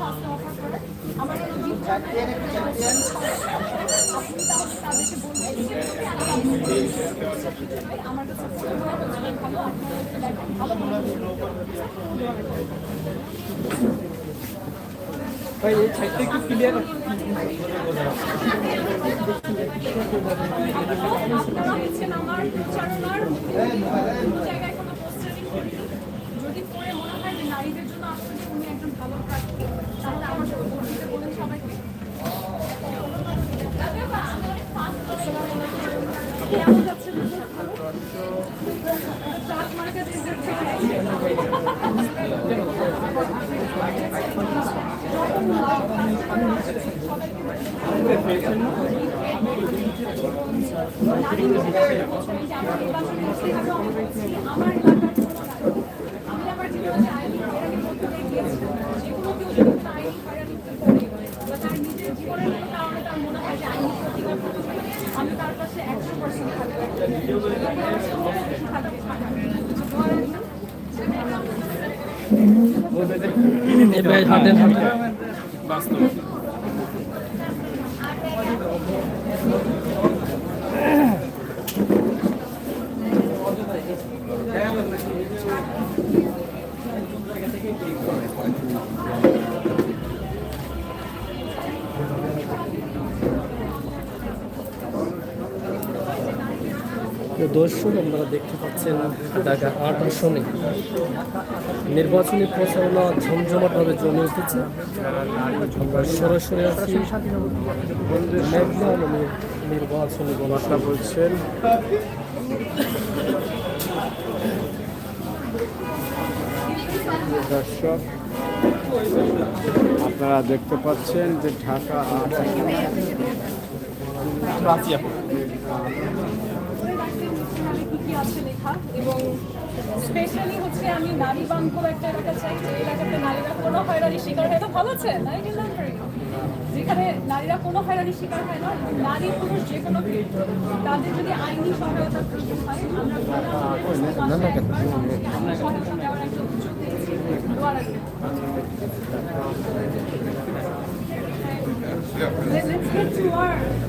আসতে অফার করে আমার কাছে ভালো কোনো পোস্টারিং করি যদি পরে মনে হয় যে নারীদের জন্য আসলে উনি একজন ভালো প্রার্থী তাহলে আমার সাথে বলতে বলেন সবাইকে কেমন যাচ্ছে ট্রাক মার্কেট আমার আমি আমার জীবনে আইনি হয়রানি করতে গিয়েছি যে কোনো কেউ যদি কোনো আইনি হয়রানি করে বা তার নিজের জীবনের কোনো কারণে তার মনে হয় যে আইনি প্রতিকার করতে হবে, আমি তার পাশে একশো পার্সেন্ট থাকব থাকবে ভাই হাঁটেন হাঁটেন দর্শক আপনারা দেখতে পাচ্ছেন ঢাকা আট আসনে নির্বাচনী প্রচারণা ঝমঝমাটভাবে জমে উঠেছে আমরা সরাসরি আছি মেঘনা নির্বাচনী গণসভা। বলছেন দর্শক আপনারা দেখতে পাচ্ছেন যে ঢাকা আট আছে লেখা এবং স্পেশালি হচ্ছে আমি নারী বান্ধব একটা এলাকা চাই যে এলাকাতে নারীরা কোনো হয়রানির শিকার হয় তো ভালো আছে নারী যেখানে নারীরা কোনো হয়রানির শিকার হয় না নারী পুরুষ যে কোনো তাদের যদি আইনি সহায়তা প্রয়োজন হয় আমরা সহায়তা দেওয়ার একটা উদ্যোগ নিয়েছি Let's get to work.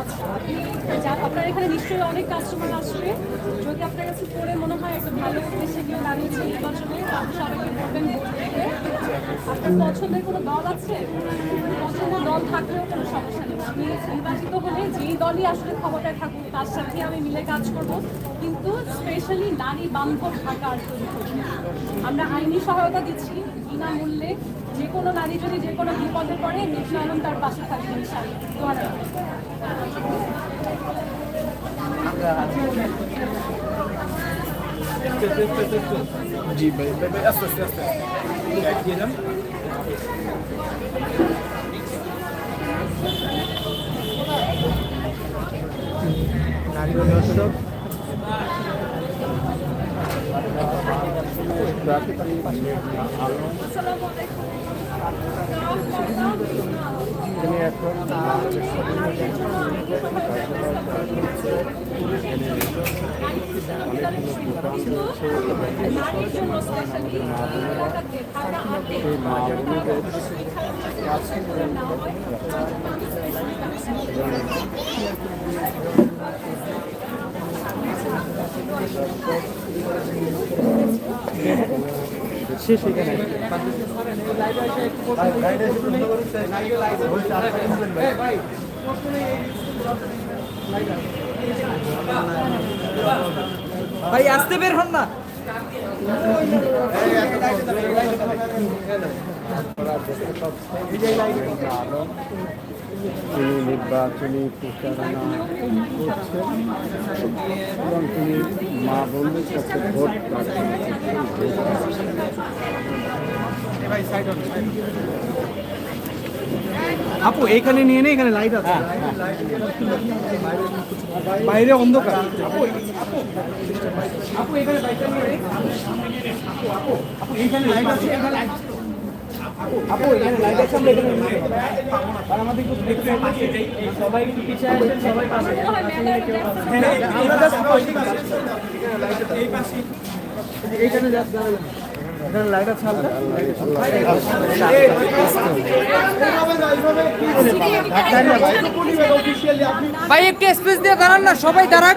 আচ্ছা আপনার এখানে নিশ্চয়ই অনেক কাস্টমার আসবে। যদি আপনার কাছে পরে মনে হয় একটা ভালো উদ্দেশ্যে দাঁড়িয়েছে নির্বাচনে আপনি সবাইকে বলবেন আপনার পছন্দের কোনো দল আছে? পছন্দের দল থাকলেও কোনো সমস্যা নেই। নির্বাচিত হলে যেই দলই আসলে ক্ষমতায় থাকুক, তার সাথে আমি মিলে কাজ করব। কিন্তু স্পেশালি নারী বান্ধব ঢাকা আর। আমরা আইনি সহায়তা দিচ্ছি, বিনামূল্যে যে কোনো নারী যদি যে কোনো বিপদে পড়ে আলম তার পাশে থাকবে ইনশাআল্লাহ দোয়া রাখবেন। জি ভাই ভাই ভাই আস্তে আস্তে আস্তে। গাইড নারী দর্শক তিনি এখন নারীর জন্য স্পেশালি এলাকাতে ঢাকা হাটে সেই মা বোনেদের কাজ করে নেওয়া হয় স্পেশালি শেষ এখানে ভাই আসতে বের হন না। আলম তিনি নির্বাচনী প্রচারণা করছেন এবং তিনি মা বন্ধুর কাছে ভোট। আপু, এইখানে নিয়ে নে, এখানে লাইট আছে। বাইরে অন্ধকার। আপু আপু এখানে লাইট আছে। এখানে লাইট আপু এখানে লাইট আছে আমরা এখানে আর আমাদের একটু দেখতে সবাই একটু পিছিয়ে আসেন সবাই পাশে হয় আমরা এই পাশে। এইখানে। এখানে লাইট আছে হালকা? ভাই একটু স্পেস দিয়ে দাঁড়ান না সবাই দাঁড়াক।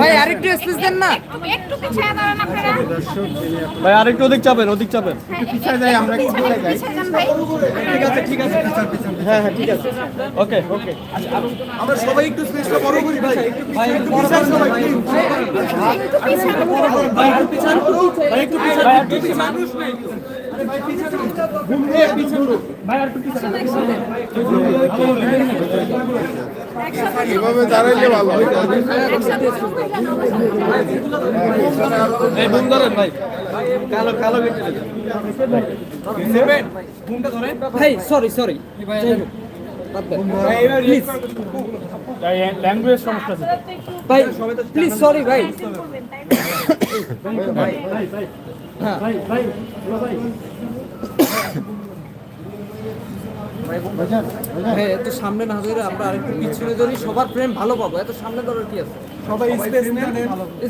ভাই আরেকটু স্পেস দেন না। একটু পিছিয়ে দাঁড়ান আপনারা ভাই আরেকটু ওদিক চাপেন ওদিক চাপেন। পিছিয়ে যাই আমরা পিছিয়ে যান ভাই। ঠিক আছে ঠিক আছে হ্যাঁ হ্যাঁ ঠিক আছে। ওকে ওকে আমরা সবাই একটু স্পেসটা বড় করি ভাই। একটু ভাই একটু পিছান সবাই please। ভাই একটু পিছান ভাই একটু পিছান। ভাই একটু পিছান মানুষ নাই আরে ভাই পিছান। ঘুম দিয়ে পিছান। ভাই একটু পিছান। এভাবে দাঁড়াইলে ভালো হয় ভাই কালো কালো ভাই সরি সরি ভাই এবার প্লিজ ল্যাঙ্গুয়েজ সমস্যা ভাই প্লিজ সরি ভাই ভাই এত সামনে না ধরে আমরা আরেকটু পিছনে ধরি সবার প্রেম ভালো পাবো। এত সামনে ধরার কি আছে? সবাই স্পেস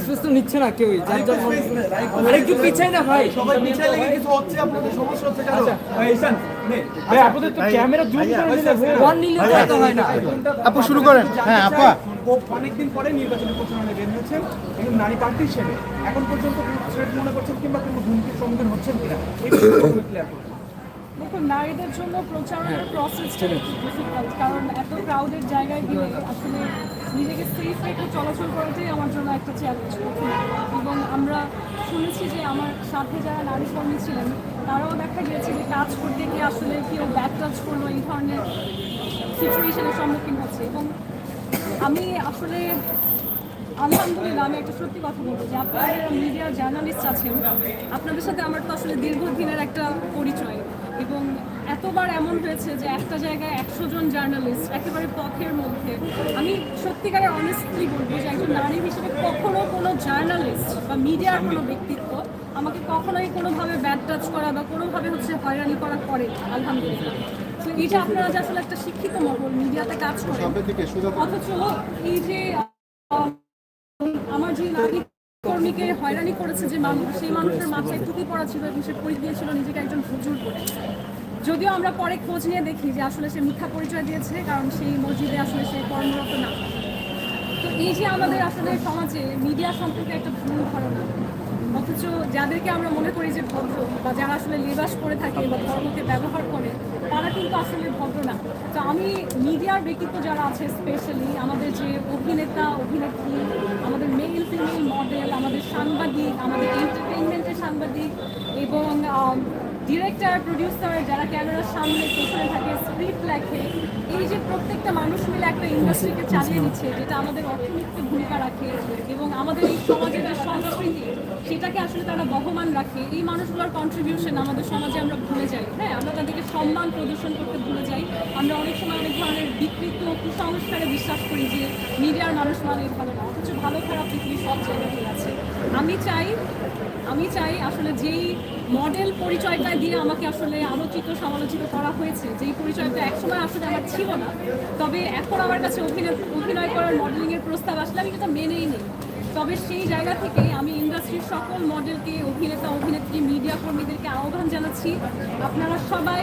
স্পেস তো নিচ্ছে না কেউই যার যার আরেকটু পিছাই না ভাই। সবাই পিছায় লেগে কিছু হচ্ছে আপনাদের সমস্যা হচ্ছে কেন? ঈশান ভাই আপনাদের তো ক্যামেরা জুম করে দিলে ওয়ান নিলে তো এত হয় না। আপু শুরু করেন। হ্যাঁ আপা। অনেকদিন পরে নির্বাচনী প্রচারণে বের হয়েছেন এবং নারী প্রার্থী হিসেবে এখন পর্যন্ত কোনো মনে করছেন কিংবা কোনো হুমকির সম্মুখীন হচ্ছেন কিনা? এই ক্লিয়ার দেখুন নারীদের জন্য প্রচারণের প্রসেসটা একটু ডিফিকাল্ট কারণ এত ক্রাউডেড জায়গায় গিয়ে আসলে নিজেকে সেফ রেখে চলাচল করাটাই আমার জন্য একটা চ্যালেঞ্জ এবং আমরা শুনেছি যে আমার সাথে যারা নারী কর্মী ছিলেন তারাও দেখা গিয়েছে যে কাজ করতে গিয়ে আসলে কেউ ব্যাক টাচ করল এই ধরনের সিচুয়েশনের সম্মুখীন হচ্ছে। এবং আমি আসলে আলহামদুলিল্লাহ আমি একটা সত্যি কথা বলব যে আপনারা মিডিয়ার জার্নালিস্ট আছেন আপনাদের সাথে আমার তো আসলে দীর্ঘদিনের একটা পরিচয়। এবং এতবার এমন হয়েছে যে একটা জায়গায় একশো জন জার্নালিস্ট একেবারে পথের মধ্যে। আমি সত্যিকারে অনেস্টলি বলব যে একজন নারী হিসেবে কখনো কোনো জার্নালিস্ট বা মিডিয়ার কোনো ব্যক্তিত্ব আমাকে কখনোই কোনোভাবে ব্যাড টাচ করা বা কোনোভাবে হচ্ছে হয়রানি করা করে আলহামদুলিল্লাহ। তো এই যে আপনারা যে আসলে একটা শিক্ষিত মহল মিডিয়াতে কাজ করেন অথচ এই যে আমার যে নারী কর্মীকে হয়রানি করেছে যে মানুষ সেই মানুষের মাথায় টুপি পড়া ছিল এবং সে পরি দিয়েছিল নিজেকে একজন হুজুর বলে। যদিও আমরা পরে খোঁজ নিয়ে দেখি যে আসলে সে মিথ্যা পরিচয় দিয়েছে, কারণ সেই মসজিদে আসলে সে কর্মরত না। এই যে আমাদের আসলে সমাজে মিডিয়া সম্পর্কে একটা ভুল ধারণা, অথচ যাদেরকে আমরা মনে করি যে ভদ্র বা যারা আসলে লেবাস করে থাকে বা ধর্মকে ব্যবহার করে, তারা কিন্তু আসলে ভদ্র না। তো আমি মিডিয়ার ব্যক্তিত্ব যারা আছে স্পেশালি আমাদের যে অভিনেতা, অভিনেত্রী, আমাদের মেল ফিমেল মডেল আমাদের সাংবাদিক, আমাদের এন্টারটেইনমেন্টের সাংবাদিক এবং ডিরেক্টর প্রডিউসার যারা ক্যামেরার সামনে পেছনে থাকে স্ক্রিপ্ট লেখে এই যে প্রত্যেকটা মানুষ মিলে একটা ইন্ডাস্ট্রিকে চালিয়ে নিচ্ছে যেটা আমাদের অর্থনীতিতে ভূমিকা রাখে এবং আমাদের এই সমাজের যে সংস্কৃতি, সেটাকে আসলে তারা বহমান রাখে। এই মানুষগুলোর কন্ট্রিবিউশন আমাদের সমাজে আমরা ভুলে যাই হ্যাঁ? আমরা তাদেরকে সম্মান প্রদর্শন করতে ভুলে যাই। আমরা অনেক সময় অনেক ধরনের বিকৃত কুসংস্কারে বিশ্বাস করি যে মিডিয়ার মানুষ মানে ভালো না, অথচ ভালো খারাপ পৃথিবী সব জায়গাতেই আছে। আমি চাই আমি চাই আসলে যেই মডেল পরিচয়টা দিয়ে আমাকে আসলে আলোচিত, সমালোচিত করা হয়েছে। যেই পরিচয়টা একসময় আসলে আমার ছিল না। তবে এখন আমার কাছে অভিনয় অভিনয় করার মডেলিংয়ের প্রস্তাব আসলে আমি এটা মেনেই নেই। তবে সেই জায়গা থেকে আমি ইন্ডাস্ট্রির সকল মডেলকে অভিনেতা, অভিনেত্রী মিডিয়া কর্মীদেরকে আহ্বান জানাচ্ছি, আপনারা সবাই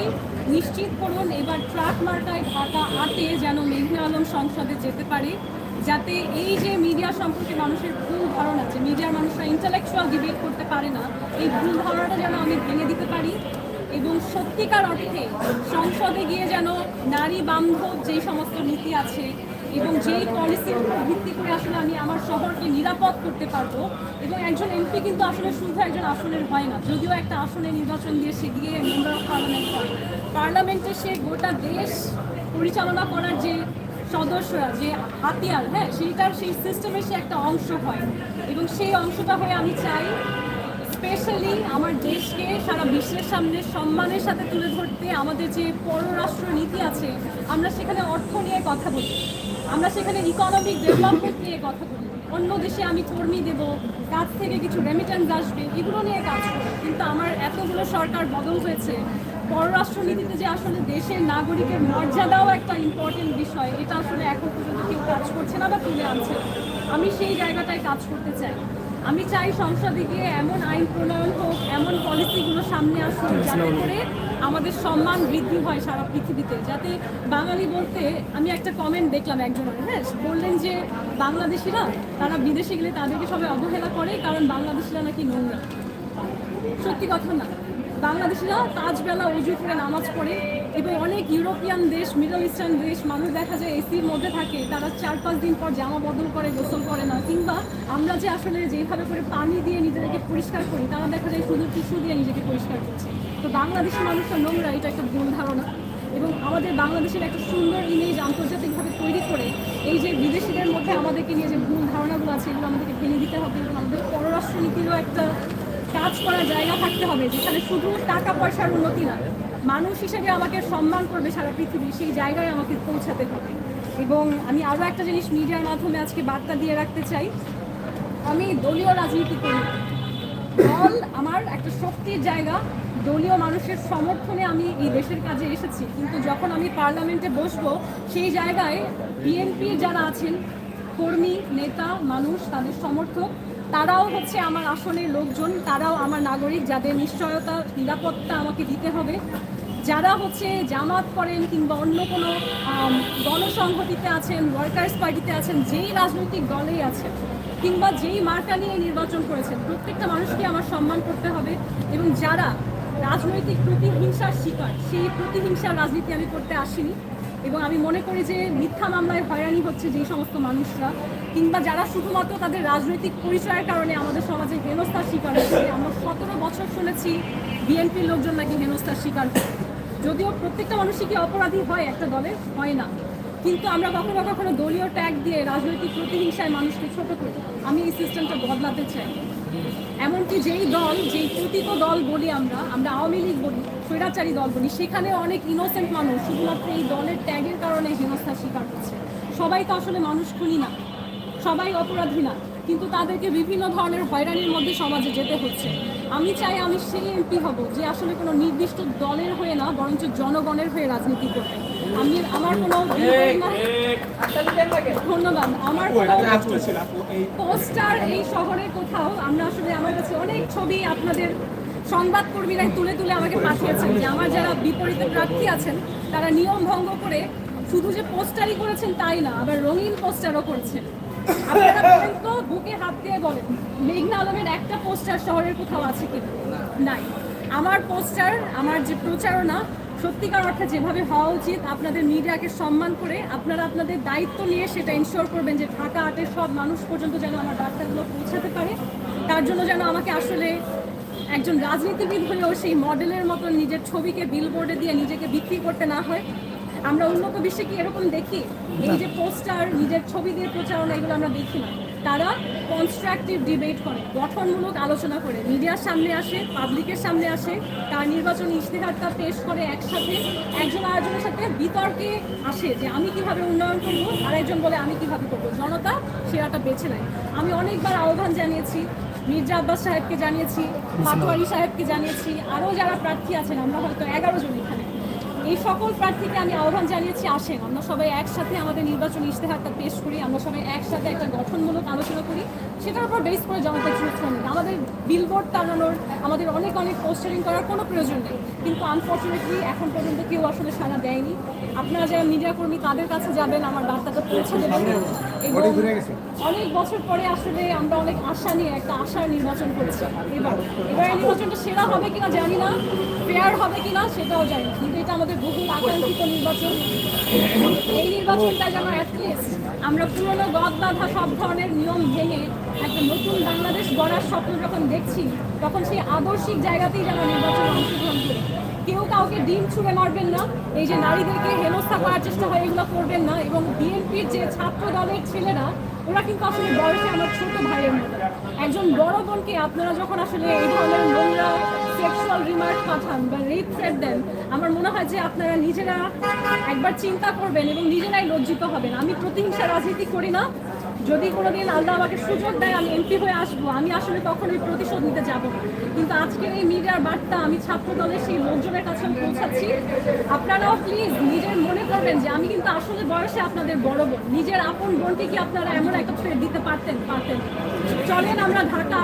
নিশ্চিত করুন, এবার ট্রাক মার্কায় ঢাকা আটে যেন মেঘনা আলম সংসদে যেতে পারে, যাতে এই যে মিডিয়া সম্পর্কে মানুষের ভুল ধারণা যে মিডিয়ার মানুষরা ইন্টালেকচুয়াল ডিবেট করতে পারে না। এই ভুল ধারণাটা যেন আমি ভেঙে দিতে পারি এবং সত্যিকার অর্থে সংসদে গিয়ে যেন নারী বান্ধব যেই সমস্ত নীতি আছে এবং যেই পলিসির ভিত্তি করে আসলে আমি আমার শহরকে নিরাপদ করতে পারব এবং একজন এমপি কিন্তু আসলে শুধু একজন আসনের হয় না, যদিও একটা আসনে নির্বাচন দিয়ে সে গিয়ে মেম্বার অফ পার্লামেন্ট হয়। পার্লামেন্টে সে গোটা দেশ পরিচালনা করার যে সদস্যরা যে হাতিয়ার হ্যাঁ সেইটার সেই সিস্টেমের সে একটা অংশ হয়। এবং সেই অংশটা হয়ে আমি চাই স্পেশালি আমার দেশকে সারা বিশ্বের সামনে সম্মানের সাথে তুলে ধরতে আমাদের যে পররাষ্ট্র নীতি আছে, আমরা সেখানে অর্থ নিয়ে কথা বলি। আমরা সেখানে ইকোনমিক ডেভেলপমেন্ট নিয়ে কথা বলি। অন্য দেশে আমি কর্মী দেব, কাজ থেকে কিছু রেমিটেন্স আসবে, এগুলো নিয়ে কাজ করি। কিন্তু আমার এতগুলো সরকার বদল হয়েছে পররাষ্ট্রনীতিতে যে আসলে দেশের নাগরিকের মর্যাদাও একটা ইম্পর্টেন্ট বিষয়। এটা আসলে এখন পর্যন্ত কেউ কাজ করছে না বা তুলে আনছে আমি সেই জায়গাটায় কাজ করতে চাই। আমি চাই সংসদে গিয়ে এমন আইন প্রণয়ন হোক এমন পলিসিগুলো সামনে আসুক যাতে করে আমাদের সম্মান বৃদ্ধি হয় সারা পৃথিবীতে। যাতে বাঙালি বলতে আমি একটা কমেন্ট দেখলাম একজনের হ্যাঁ বললেন যে বাংলাদেশিরা তারা বিদেশে গেলে তাদেরকে সবাই অবহেলা করে কারণ বাংলাদেশিরা নাকি নোংরা। সত্যি কথা না। বাংলাদেশিরা তাজবেলা উজু করে নামাজ পড়ে এবং অনেক ইউরোপিয়ান দেশ, মিডল ইস্টার্ন দেশ, মানুষ দেখা যায় এসির মধ্যে থাকে, তারা চার পাঁচ দিন পর জামা বদল করে, গোসল করে না। কিংবা আমরা যে আসলে যেভাবে করে পানি দিয়ে নিজেদেরকে পরিষ্কার করি, তারা দেখা যায় শুধু টিস্যু দিয়ে নিজেকে পরিষ্কার করছে। তো বাংলাদেশের মানুষটা নোংরা, এটা একটা ভুল ধারণা। এবং আমাদের বাংলাদেশের একটা সুন্দর ইমেজ আন্তর্জাতিকভাবে তৈরি করে এই যে বিদেশিদের মধ্যে আমাদেরকে নিয়ে যে ভুল ধারণাগুলো আছে, এগুলো আমাদেরকে ফেলে দিতে হবে এবং আমাদের পররাষ্ট্রনীতিরও একটা কাজ করার জায়গা থাকতে হবে, যেখানে শুধু টাকা পয়সার উন্নতি না, মানুষ হিসেবে আমাকে সম্মান করবে সারা পৃথিবী, সেই জায়গায় আমাকে পৌঁছাতে হবে। এবং আমি আরও একটা জিনিস মিডিয়ার মাধ্যমে আজকে বার্তা দিয়ে রাখতে চাই। আমি দলীয় রাজনীতি করি দল আমার একটা শক্তির জায়গা। দলীয় মানুষের সমর্থনে আমি এই দেশের কাজে এসেছি। কিন্তু যখন আমি পার্লামেন্টে বসবো, সেই জায়গায় বিএনপির যারা আছেন, কর্মী, নেতা, মানুষ, তাদের সমর্থক তারাও হচ্ছে আমার আসনের লোকজন, তারাও আমার নাগরিক যাদের নিশ্চয়তা, নিরাপত্তা আমাকে দিতে হবে। যারা হচ্ছে জামাত করেন কিংবা অন্য কোনো গণসংহতিতে আছেন ওয়ার্কার্স পার্টিতে আছেন, যেই রাজনৈতিক দলেই আছেন, কিংবা যেই মার্কা নিয়ে নির্বাচন করেছেন, প্রত্যেকটা মানুষকে আমার সম্মান করতে হবে এবং যারা রাজনৈতিক প্রতিহিংসার শিকার, সেই প্রতিহিংসার রাজনীতি আমি করতে আসিনি। এবং আমি মনে করি যে মিথ্যা মামলায় হয়রানি হচ্ছে যেই সমস্ত মানুষরা, কিংবা যারা শুধুমাত্র তাদের রাজনৈতিক পরিচয়ের কারণে আমাদের সমাজে হেনস্থার শিকার হচ্ছে। আমরা সতেরো বছর শুনেছি বিএনপির লোকজন নাকি হেনস্থার শিকার যদিও প্রত্যেকটা মানুষই কি অপরাধী হয় একটা দলে? হয় না। কিন্তু আমরা কখনো কখনো দলীয় ট্যাগ দিয়ে রাজনৈতিক প্রতিহিংসায় মানুষকে ছোট করি। আমি এই সিস্টেমটা বদলাতে চাই। এমনকি যেই দল, যেই প্রতীক দল বলি আমরা আমরা আওয়ামী লীগ বলি, স্বৈরাচারী দল বলি, সেখানে অনেক ইনোসেন্ট মানুষ, শুধুমাত্র এই দলের ট্যাগের কারণে হেনস্থার শিকার হচ্ছে সবাই তো আসলে মানুষ খুনি না, সবাই অপরাধী না, কিন্তু তাদেরকে বিভিন্ন ধরনের হয়রানির মধ্যে সমাজে যেতে হচ্ছে। আমি চাই আমি সেই এমপি হব যে আসলে কোনো নির্দিষ্ট দলের হয়ে না, বরঞ্চ জনগণের হয়ে রাজনীতি করবে। আমি আমার কোনো ধন্যবাদ আমার পোস্টার এই শহরে কোথাও আমরা আসলে আমার কাছে অনেক ছবি আপনাদের সংবাদকর্মীরাই তুলে তুলে আমাকে পাঠিয়েছেন যে আমার যারা বিপরীতে প্রার্থী আছেন তারা নিয়ম ভঙ্গ করে শুধু যে পোস্টারই করেছেন তাই না আবার রঙিন পোস্টারও করেছেন। আপনারা বলেন তো বুকে হাত দিয়ে বলেন মেঘনা আলমের একটা পোস্টার শহরের কোথাও আছে কিনা? নাই। আমার পোস্টার আমার যে প্রচারণা সত্যিকার অর্থে যেভাবে হওয়া উচিত আপনাদের মিডিয়াকে সম্মান করে আপনারা আপনাদের দায়িত্ব নিয়ে সেটা ইনশিওর করবেন যে ঢাকা আটের সব মানুষ পর্যন্ত যেন আমার বার্তাগুলো পৌঁছাতে পারে। তার জন্য যেন আমাকে আসলে একজন রাজনীতিবিদ হলেও সেই মডেলের মতো নিজের ছবিকে বিলবোর্ডে দিয়ে নিজেকে বিক্রি করতে না হয়। আমরা উন্নত বিশ্বে কি এরকম দেখি? এই যে পোস্টার নিজের ছবি দিয়ে প্রচারণা এগুলো আমরা দেখি না। তারা কনস্ট্রাকটিভ ডিবেট করে গঠনমূলক আলোচনা করে। মিডিয়ার সামনে আসে পাবলিকের সামনে আসে তার নির্বাচনী ইশতেহারটা পেশ করে একসাথে একজন আরেকজনের সাথে বিতর্কে আসে যে আমি কীভাবে উন্নয়ন করব আর একজন বলে আমি কীভাবে করব। জনতা সেরাটা বেছে নেয়। আমি অনেকবার আহ্বান জানিয়েছি মির্জা আব্বাস সাহেবকে জানিয়েছি পাটোয়ারি সাহেবকে জানিয়েছি আরও যারা প্রার্থী আছেন আমরা হয়তো এগারো জন এখানে। এই সকল প্রার্থীকে আমি আহ্বান জানিয়েছি, আসেন। আমরা সবাই একসাথে আমাদের নির্বাচনী ইশতেহারটা পেশ করি, আমরা সবাই একসাথে একটা গঠনমূলক আলোচনা করি। সেটার উপর বেস করে জনতা চুজ করি আমাদের বিলবোর্ড টানানোর আমাদের অনেক অনেক পোস্টারিং করার কোনো প্রয়োজন নেই। কিন্তু আনফর্চুনেটলি এখন পর্যন্ত কেউ আসলে সাড়া দেয়নি। আপনারা যারা মিডিয়া কর্মী, তাদের কাছে যাবেন, আমার বার্তাটা পৌঁছে দেবেন। অনেক বছর পরে আসলে আমরা অনেক আশা নিয়ে একটা আশার নির্বাচন করেছি। এবার এবার নির্বাচনটা সেরা হবে কিনা জানি না ফেয়ার হবে কিনা সেটাও জানি না। কিন্তু এটা আমাদের বহু আকাঙ্ক্ষিত নির্বাচন। এই নির্বাচনটা যেন অ্যাটলিস্ট আমরা পুরনো গদ বাঁধা সব ধরনের নিয়ম ভেঙে একটা নতুন বাংলাদেশ গড়ার স্বপ্ন যখন দেখছি তখন সেই আদর্শিক জায়গাতেই যেন নির্বাচন অংশগ্রহণ করি। কেউ কাউকে ডিম ছুঁড়ে মারবেন না। এই যে নারীদেরকে হেনস্থা করার চেষ্টা হয়, এগুলো করবেন না এবং বিএনপির যে ছাত্র দলের ছেলেরা, ওরা কিন্তু আসলে বয়সে আমার ছোট ভাইয়ের মতো। একজন বড় বোনকে আপনারা যখন আসলে এই ধরনের নোংরা সেক্সুয়াল রিমার্ক পাঠান বা রেপ থ্রেট দেন, আমার মনে হয় যে আপনারা নিজেরা একবার চিন্তা করবেন এবং নিজেরাই লজ্জিত হবেন। আমি প্রতিহিংসা রাজনীতি করি না যদি কোনোদিন আল্লাহ আমাকে সুযোগ দেয়, আমি এমপি হয়ে আসব, আমি আসলে তখন ওই প্রতিশোধ নিতে যাব। কিন্তু আজকের এই মিডিয়ার বার্তা আমি ছাত্র দলের সেই লোকজনের কাছে আমি পৌঁছাচ্ছি। আপনারাও প্লিজ নিজের মনে করবেন যে আমি কিন্তু আসলে বয়সে আপনাদের বড় বোন। নিজের আপন বোনকে কি আপনারা এমন একটা থ্রেড দিতে পারতেন? পারতেন চলেন আমরা ঢাকা